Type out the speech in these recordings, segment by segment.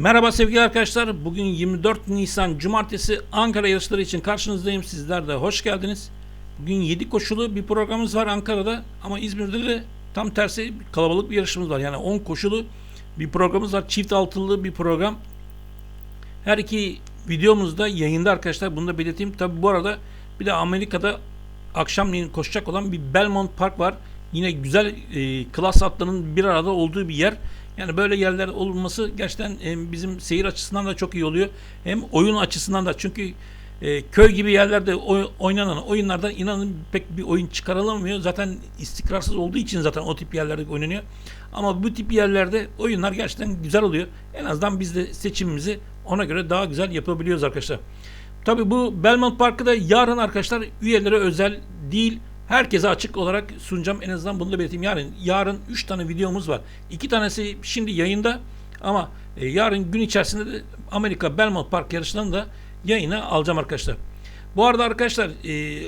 Merhaba sevgili arkadaşlar. Bugün 24 Nisan Cumartesi Ankara yarışları için karşınızdayım. Sizler de hoş geldiniz. Bugün 7 koşulu bir programımız var Ankara'da ama İzmir'de de tam tersi kalabalık bir yarışımız var. Yani 10 koşulu bir programımız var. Çift altılı bir program. Her iki videomuz da yayında arkadaşlar. Bunu da belirteyim. Tabi bu arada bir de Amerika'da akşamleyin koşacak olan bir Belmont Park var. Yine güzel e, klas atlarının bir arada olduğu bir yer. Yani böyle yerler olması gerçekten bizim seyir açısından da çok iyi oluyor. Hem oyun açısından da çünkü e, köy gibi yerlerde oy- oynanan oyunlardan inanın pek bir oyun çıkarılamıyor. Zaten istikrarsız olduğu için zaten o tip yerlerde oynanıyor. Ama bu tip yerlerde oyunlar gerçekten güzel oluyor. En azından biz de seçimimizi ona göre daha güzel yapabiliyoruz arkadaşlar. Tabii bu Belmont Parkı da yarın arkadaşlar üyelere özel değil herkese açık olarak sunacağım. En azından bunu da belirteyim. Yani yarın 3 tane videomuz var. 2 tanesi şimdi yayında ama e, yarın gün içerisinde de Amerika Belmont Park yarışlarını da yayına alacağım arkadaşlar. Bu arada arkadaşlar e,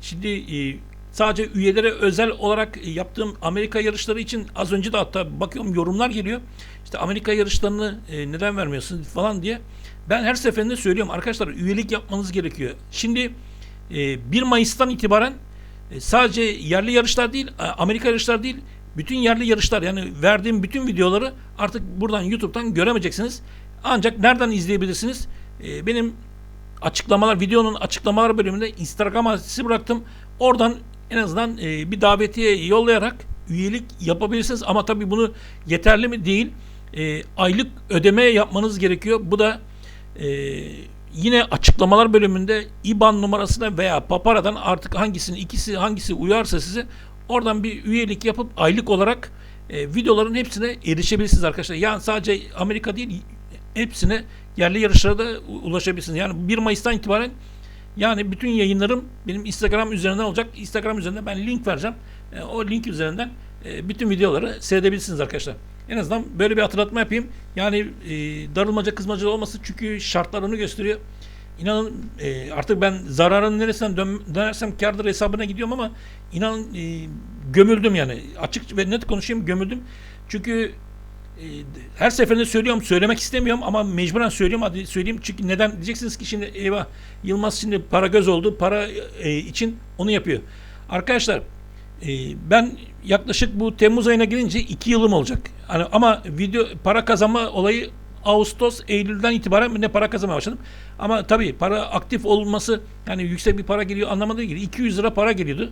Şimdi e, sadece üyelere özel olarak yaptığım Amerika yarışları için az önce de hatta bakıyorum yorumlar geliyor. İşte Amerika yarışlarını e, neden vermiyorsun falan diye. Ben her seferinde söylüyorum arkadaşlar üyelik yapmanız gerekiyor. Şimdi e, 1 Mayıs'tan itibaren e, sadece yerli yarışlar değil, e, Amerika yarışlar değil, bütün yerli yarışlar yani verdiğim bütün videoları artık buradan YouTube'dan göremeyeceksiniz. Ancak nereden izleyebilirsiniz? E, benim açıklamalar videonun açıklamalar bölümünde Instagram adresi bıraktım. Oradan en azından bir davetiye yollayarak üyelik yapabilirsiniz. Ama tabii bunu yeterli mi değil. Aylık ödeme yapmanız gerekiyor. Bu da yine açıklamalar bölümünde IBAN numarasına veya Papara'dan artık hangisinin ikisi hangisi uyarsa size oradan bir üyelik yapıp aylık olarak e, videoların hepsine erişebilirsiniz arkadaşlar. Yani sadece Amerika değil hepsine yerli yarışlara da ulaşabilirsiniz. Yani 1 Mayıs'tan itibaren yani bütün yayınlarım benim Instagram üzerinden olacak. Instagram üzerinden ben link vereceğim. E, o link üzerinden e, bütün videoları seyredebilirsiniz arkadaşlar. En azından böyle bir hatırlatma yapayım. Yani e, darılmaca kızmaca olmasın çünkü şartlar onu gösteriyor. İnanın e, artık ben zararın neresinden dön, dönersem kardır hesabına gidiyorum ama inanın e, gömüldüm yani. Açık ve net konuşayım gömüldüm. Çünkü e, her seferinde söylüyorum söylemek istemiyorum ama mecburen söylüyorum hadi söyleyeyim çünkü neden diyeceksiniz ki şimdi eyvah Yılmaz şimdi para göz oldu para e, için onu yapıyor. Arkadaşlar e, ben yaklaşık bu Temmuz ayına gelince iki yılım olacak. Hani ama video para kazanma olayı Ağustos, Eylül'den itibaren ne para kazanmaya başladım. Ama tabii para aktif olması yani yüksek bir para geliyor anlamında değil. 200 lira para geliyordu.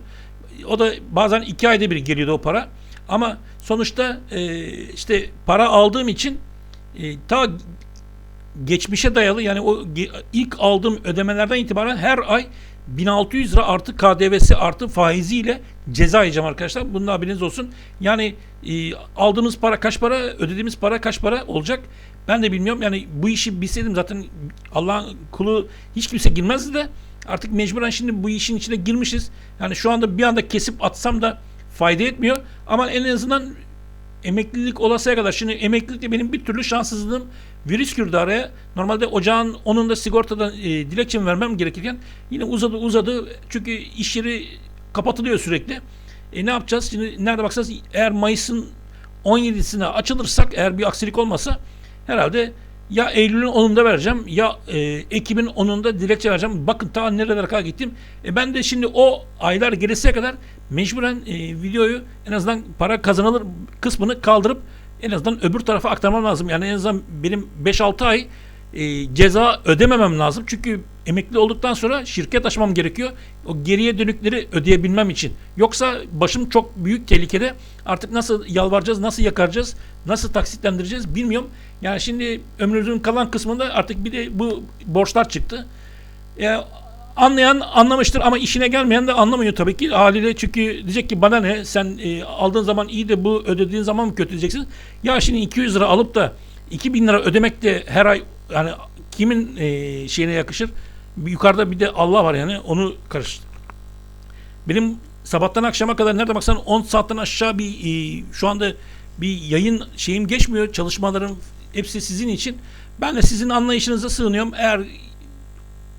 O da bazen iki ayda bir geliyordu o para. Ama sonuçta e, işte para aldığım için e, ta geçmişe dayalı yani o ilk aldığım ödemelerden itibaren her ay 1600 lira artı KDV'si artı faiziyle ceza yiyeceğim arkadaşlar. Bunun haberiniz olsun. Yani e, aldığımız para kaç para, ödediğimiz para kaç para olacak? Ben de bilmiyorum. Yani bu işi bilseydim zaten Allah'ın kulu hiç kimse girmezdi de artık mecburen şimdi bu işin içine girmişiz. Yani şu anda bir anda kesip atsam da fayda etmiyor. Ama en azından emeklilik olasıya kadar. Şimdi emeklilikte benim bir türlü şanssızlığım virüs girdi araya. Normalde ocağın 10'unda sigortadan e, dilekçemi vermem gerekirken yine uzadı uzadı. Çünkü iş yeri kapatılıyor sürekli. E ne yapacağız? Şimdi nerede baksanız eğer Mayıs'ın 17'sine açılırsak eğer bir aksilik olmasa herhalde ya Eylül'ün 10'unda vereceğim ya e, Ekim'in 10'unda dilekçe vereceğim. Bakın ta nerelere kadar gittim. E, ben de şimdi o aylar gelesiye kadar mecburen e, videoyu en azından para kazanılır kısmını kaldırıp en azından öbür tarafa aktarmam lazım. Yani en azından benim 5-6 ay e, ceza ödememem lazım. Çünkü emekli olduktan sonra şirket açmam gerekiyor. O geriye dönükleri ödeyebilmem için. Yoksa başım çok büyük tehlikede. Artık nasıl yalvaracağız, nasıl yakaracağız, nasıl taksitlendireceğiz bilmiyorum. Yani şimdi ömrümüzün kalan kısmında artık bir de bu borçlar çıktı. E, anlayan anlamıştır ama işine gelmeyen de anlamıyor tabii ki haliyle çünkü diyecek ki bana ne sen e, aldığın zaman iyi de bu ödediğin zaman mı kötü diyeceksin. Ya şimdi 200 lira alıp da 2000 lira ödemek de her ay yani kimin e, şeyine yakışır? Bir Yukarıda bir de Allah var yani onu karıştır. Benim sabahtan akşama kadar nerede baksan 10 saatten aşağı bir e, şu anda bir yayın şeyim geçmiyor. Çalışmalarım hepsi sizin için. Ben de sizin anlayışınıza sığınıyorum. Eğer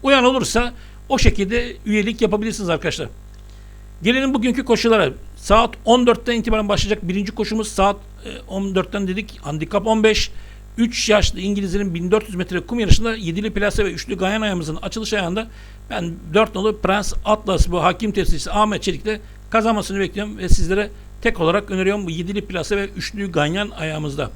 uyan olursa o şekilde üyelik yapabilirsiniz arkadaşlar. Gelelim bugünkü koşulara. Saat 14'ten itibaren başlayacak birinci koşumuz saat e, 14'ten dedik. Handikap 15. 3 yaşlı İngilizlerin 1400 metre kum yarışında 7'li plase ve 3'lü Ganyan ayağımızın açılış ayağında ben 4 nolu Prens Atlas bu hakim temsilcisi Ahmet Çelik'te kazanmasını bekliyorum ve sizlere tek olarak öneriyorum bu 7'li plase ve 3'lü Ganyan ayağımızda.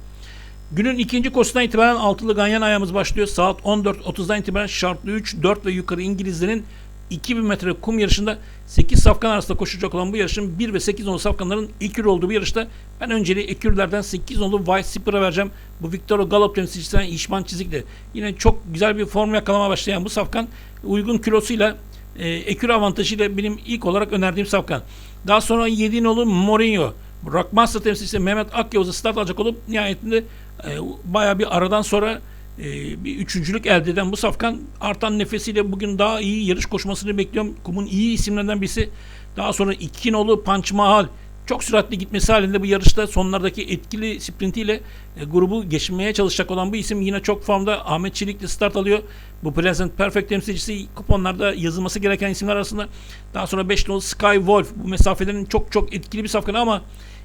Günün ikinci koşusundan itibaren altılı ganyan ayağımız başlıyor. Saat 14.30'dan itibaren şartlı 3, 4 ve yukarı İngilizlerin 2000 metre kum yarışında 8 safkan arasında koşacak olan bu yarışın 1 ve 8 nolu safkanların ekür olduğu bu yarışta ben önceliği ekürlerden 8 nolu White Skipper'a vereceğim. Bu Victoria Galop temsilcisinden İşman Çizik'le. Yine çok güzel bir form yakalamaya başlayan bu safkan uygun kilosuyla e, ekür avantajıyla benim ilk olarak önerdiğim safkan. Daha sonra 7 nolu Mourinho. Rockmaster temsilcisi Mehmet Akyavuz'a start alacak olup nihayetinde e, bayağı bir aradan sonra e, bir üçüncülük elde eden bu safkan artan nefesiyle bugün daha iyi yarış koşmasını bekliyorum. Kum'un iyi isimlerinden birisi. Daha sonra iki nolu Punch Mahal çok süratli gitmesi halinde bu yarışta sonlardaki etkili sprintiyle e, grubu geçmeye çalışacak olan bu isim yine çok formda Ahmet Çelik'le start alıyor. Bu Present Perfect temsilcisi kuponlarda yazılması gereken isimler arasında. Daha sonra 5 nolu Sky Wolf bu mesafelerin çok çok etkili bir safkanı ama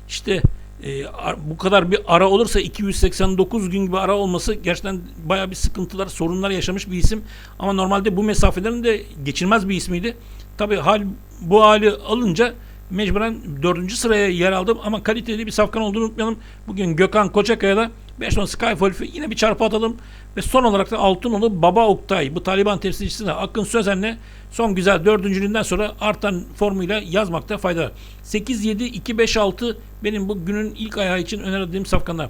işte e, bu kadar bir ara olursa 289 gün gibi ara olması gerçekten baya bir sıkıntılar, sorunlar yaşamış bir isim. Ama normalde bu mesafelerin de geçilmez bir ismiydi. Tabi hal bu hali alınca mecburen dördüncü sıraya yer aldım ama kaliteli bir safkan olduğunu unutmayalım. Bugün Gökhan Kocakaya'da 5 numara Skyfall'ı yine bir çarpı atalım. Ve son olarak da Altınolu Baba Oktay bu Taliban temsilcisine Akın Sözen'le son güzel dördüncülüğünden sonra artan formuyla yazmakta fayda var. 8-7-2-5-6 benim bu günün ilk ayağı için önerdiğim safkanlar.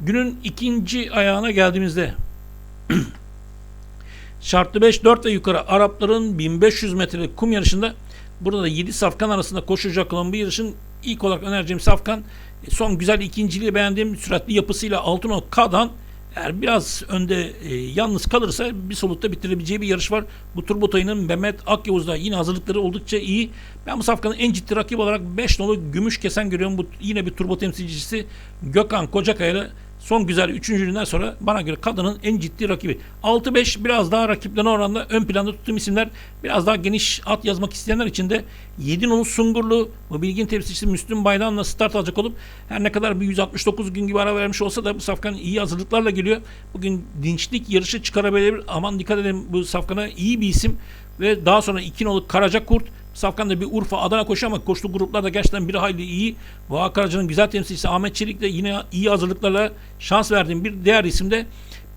Günün ikinci ayağına geldiğimizde şartlı 5 4 ve yukarı Arapların 1500 metrelik kum yarışında burada da 7 safkan arasında koşacak olan bu yarışın ilk olarak önereceğim safkan son güzel ikinciliği beğendiğim süratli yapısıyla Altınok K'dan eğer biraz önde e, yalnız kalırsa bir solukta bitirebileceği bir yarış var. Bu Turbotay'ın Mehmet Akyavuz'da yine hazırlıkları oldukça iyi. Ben bu safkanın en ciddi rakip olarak 5 nolu gümüş kesen görüyorum. Bu yine bir turbo temsilcisi Gökhan Kocakaya'yla son güzel üçüncülüğünden sonra bana göre kadının en ciddi rakibi. 6-5 biraz daha rakiplerine oranla ön planda tuttuğum isimler. Biraz daha geniş at yazmak isteyenler için de 7 nolu Sungurlu bu bilgin temsilcisi Müslüm Baydan'la start alacak olup her ne kadar bir 169 gün gibi ara vermiş olsa da bu safkan iyi hazırlıklarla geliyor. Bugün dinçlik yarışı çıkarabilir. Aman dikkat edin bu safkana iyi bir isim ve daha sonra 2 nolu Karaca Kurt Safkan'da bir Urfa, Adana koşuyor ama koştuğu gruplarda gerçekten bir hayli iyi. Vahak Karaca'nın güzel temsilcisi Ahmet Çelik de yine iyi hazırlıklarla şans verdiğim bir diğer isim de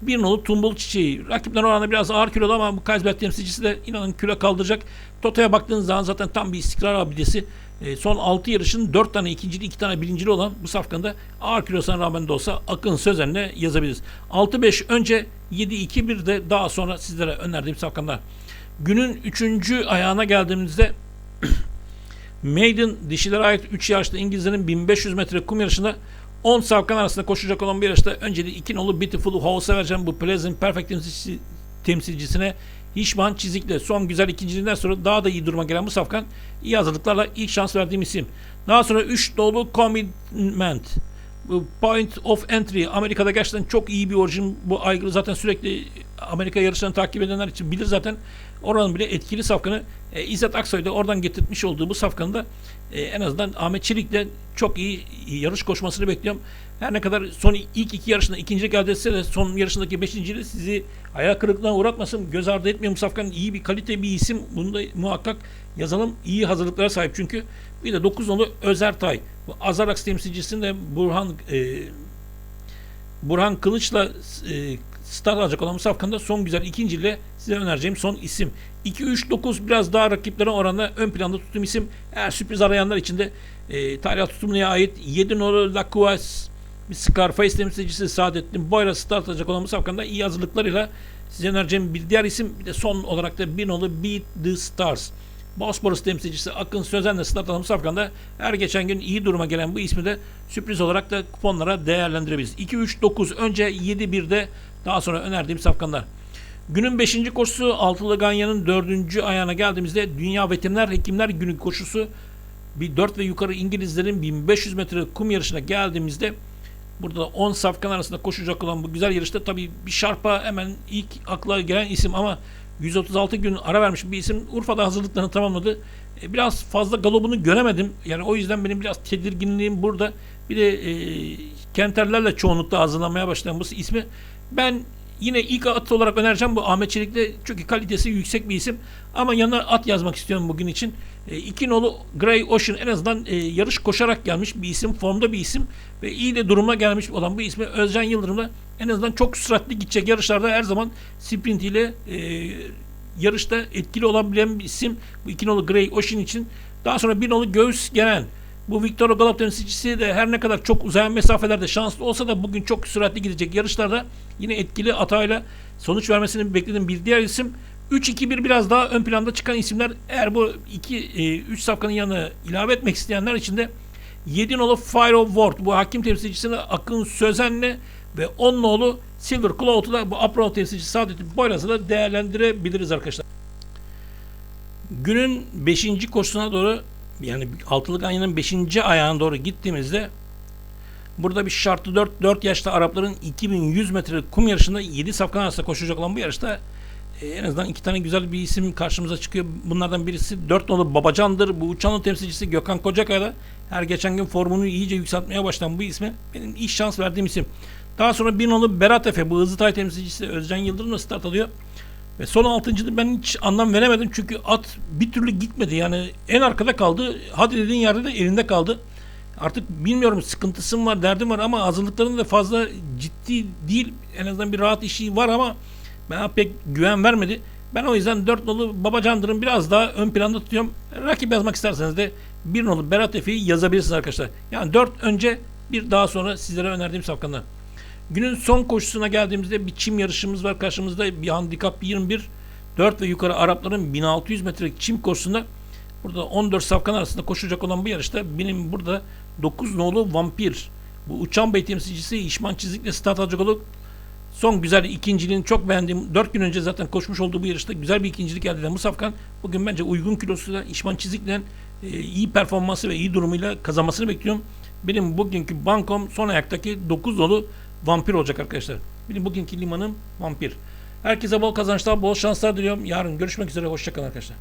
bir nolu Tumbul Çiçeği. Rakipler oranında biraz ağır kilolu ama bu Kaysberg temsilcisi de inanın kilo kaldıracak. Toto'ya baktığınız zaman zaten tam bir istikrar abidesi. E, son 6 yarışın 4 tane ikincili 2 tane birincili olan bu safkanda ağır kilosuna rağmen de olsa Akın Sözen'le yazabiliriz. 6-5 önce 7-2-1 de daha sonra sizlere önerdiğim safkanlar. Günün 3. ayağına geldiğimizde Maiden dişilere ait 3 yaşlı İngilizlerin 1500 metre kum yarışında 10 savkan arasında koşacak olan bir yarışta önceliği 2 nolu Beautiful House'a vereceğim bu Pleasant Perfect temsilcisine Hişman Çizik'le son güzel ikinciliğinden sonra daha da iyi duruma gelen bu safkan iyi hazırlıklarla ilk şans verdiğim isim. Daha sonra 3 nolu Commitment Point of Entry Amerika'da gerçekten çok iyi bir orijin. Bu aygırı zaten sürekli Amerika yarışlarını takip edenler için bilir zaten. Oranın bile etkili safkanı e, İzzet Aksoy da oradan getirmiş olduğu bu safkanı da e, en azından Ahmet Çelik'le çok iyi yarış koşmasını bekliyorum. Her ne kadar son ilk iki yarışında ikinci geldiyse de son yarışındaki beşincili sizi ayak kırıklığına uğratmasın. Göz ardı etmiyorum Safkan iyi bir kalite bir isim. Bunu da muhakkak yazalım. İyi hazırlıklara sahip çünkü. Bir de 9 nolu Özertay. Bu Azarax temsilcisinde Burhan e, Burhan Kılıç'la e, start alacak olan Safkan'da son güzel ikinciyle size önereceğim son isim. 2-3-9 biraz daha rakiplere oranla ön planda tuttuğum isim. Eğer sürpriz arayanlar için de e, tarih tutumluya ait 7 nolu Lacuas bir Scarface temsilcisi Saadettin Boyra start alacak olan Safkan'da iyi hazırlıklarıyla size önereceğim bir diğer isim. Bir de son olarak da bir nolu Beat the Stars. Bosporus temsilcisi Akın Sözen'le start alan Safkan'da her geçen gün iyi duruma gelen bu ismi de sürpriz olarak da kuponlara değerlendirebiliriz. 2-3-9 önce 7-1'de daha sonra önerdiğim safkanlar. Günün 5. koşusu Altılı Ganya'nın 4. ayağına geldiğimizde Dünya Veteriner Hekimler Günü koşusu bir 4 ve yukarı İngilizlerin 1500 metre kum yarışına geldiğimizde burada 10 safkan arasında koşacak olan bu güzel yarışta tabii bir şarpa hemen ilk akla gelen isim ama 136 gün ara vermiş bir isim Urfa'da hazırlıklarını tamamladı. E, biraz fazla galobunu göremedim. Yani o yüzden benim biraz tedirginliğim burada. Bir de e, Kenterlerle çoğunlukla hazırlanmaya başlayan bu ismi ben yine ilk at olarak önereceğim bu Ahmet Çelik'le çünkü kalitesi yüksek bir isim ama yanına at yazmak istiyorum bugün için. E, iki nolu Grey Ocean en azından e, yarış koşarak gelmiş bir isim, formda bir isim ve iyi de duruma gelmiş olan bu ismi Özcan Yıldırım'la en azından çok süratli gidecek yarışlarda her zaman sprint ile e, yarışta etkili olabilen bir isim. Bu iki nolu Grey Ocean için. Daha sonra bir nolu Göğüs Gelen. Bu Victor Galop temsilcisi de her ne kadar çok uzayan mesafelerde şanslı olsa da bugün çok süratli gidecek yarışlarda yine etkili atayla sonuç vermesini beklediğim bir diğer isim. 3-2-1 biraz daha ön planda çıkan isimler. Eğer bu 2-3 safkanın yanına ilave etmek isteyenler için de 7 nolu Fire of Ward bu hakim temsilcisine Akın Sözen'le ve 10 nolu Silver Cloud'u da bu Upro temsilcisi Saadettin Boyraz'ı da değerlendirebiliriz arkadaşlar. Günün 5. koşusuna doğru yani altılık ayının 5. ayağına doğru gittiğimizde burada bir şartlı 4, 4 yaşlı Arapların 2100 metre kum yarışında 7 safkan arasında koşacak olan bu yarışta e, en azından iki tane güzel bir isim karşımıza çıkıyor. Bunlardan birisi 4 nolu Babacan'dır. Bu uçanlı temsilcisi Gökhan Kocakay'la her geçen gün formunu iyice yükseltmeye başlayan bu ismi benim ilk şans verdiğim isim. Daha sonra bir nolu Berat Efe bu hızlı tay temsilcisi Özcan Yıldırım'la start alıyor. Ve son altıncıda ben hiç anlam veremedim çünkü at bir türlü gitmedi. Yani en arkada kaldı. Hadi dediğin yerde de elinde kaldı. Artık bilmiyorum sıkıntısı var, derdim var ama hazırlıklarında da fazla ciddi değil. En azından bir rahat işi var ama bana pek güven vermedi. Ben o yüzden 4 nolu Babacandır'ın biraz daha ön planda tutuyorum. Rakip yazmak isterseniz de 1 nolu Berat Efe'yi yazabilirsiniz arkadaşlar. Yani 4 önce bir daha sonra sizlere önerdiğim safkanlar. Günün son koşusuna geldiğimizde bir çim yarışımız var karşımızda. Bir handikap 21. 4 ve yukarı Arapların 1600 metrelik çim koşusunda burada 14 safkan arasında koşacak olan bu yarışta benim burada 9 nolu Vampir bu uçan bey temsilcisi İşman Çizik'le start alacak olup son güzel ikinciliğini çok beğendiğim 4 gün önce zaten koşmuş olduğu bu yarışta güzel bir ikincilik elde eden bu safkan bugün bence uygun kilosuyla İşman Çizik'le e, iyi performansı ve iyi durumuyla kazanmasını bekliyorum. Benim bugünkü bankom son ayaktaki 9 nolu vampir olacak arkadaşlar. Benim bugünkü limanım vampir. Herkese bol kazançlar, bol şanslar diliyorum. Yarın görüşmek üzere. Hoşçakalın arkadaşlar.